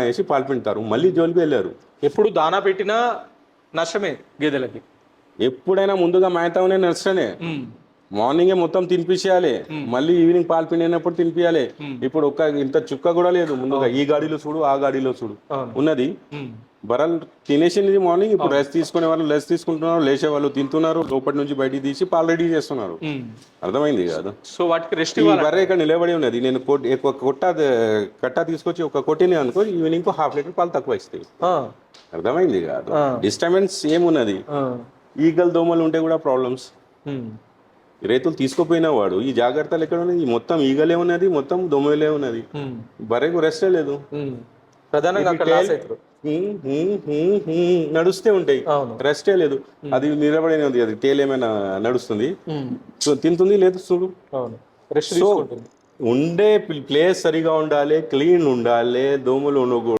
వేసి పాలు పిండుతారు మళ్ళీ జోలికి వెళ్ళారు. ఎప్పుడు దానా పెట్టినా నష్టమే గేదెలకి. ఎప్పుడైనా ముందుగా మేతానే నష్టనే ఉమ్, మార్నింగే మొత్తం తినిపించేయాలి మళ్ళీ ఈవినింగ్ పాలు పిండినప్పుడు తినిపించాలి ఇప్పుడు ఒక్క ఇంత చుక్క కూడా లేదు. ముందుగా ఈ గాడిలో చూడు ఆ గాడిలో చూడు. ఉన్నది. బరల్ తినేసింది మార్నింగ్. ఇప్పుడు రెస్ట్ తీసుకునే వాళ్ళు రెస్ట్ తీసుకుంటున్నారు లేచే వాళ్ళు తింటున్నారు లోపటి నుంచి బయటికి తీసి పాలు రెడీ చేస్తున్నారు. అర్థమైంది కాదు? సో వాటికి రెస్ట్ బర్రె ఇక్కడ నిలబడి ఉన్నది. నేను కొట్ట కట్ట తీసుకొచ్చి ఒక కొట్టిని అనుకో ఈవినింగ్ హాఫ్ లీటర్ పాలు తక్కువ ఇస్తాయి. అర్థమైంది కాదు. డిస్టర్బెన్స్ ఏమున్నది ఈగలు దోమలు ఉంటే కూడా ప్రాబ్లమ్స్. రేతులు తీసుకుపోయిన వాడు ఈ జాగ్రత్తలు ఎక్కడ ఉన్నది? ఈ మొత్తం ఈగలే ఉన్నది మొత్తం దోమలే ఉన్నది. బర్రెకు రెస్టే లేదు. ప్రధానంగా నడుస్తే ఉంటాయి. రెస్టే లేదు. అది నిలబడి ఉంది. అది తేలు ఏమైనా నడుస్తుంది? తింటుంది లేదు చూడు. రెస్ట్ ఉండే ప్లేస్ సరిగా ఉండాలి క్లీన్ ఉండాలి దోమలు ఉండకూడదు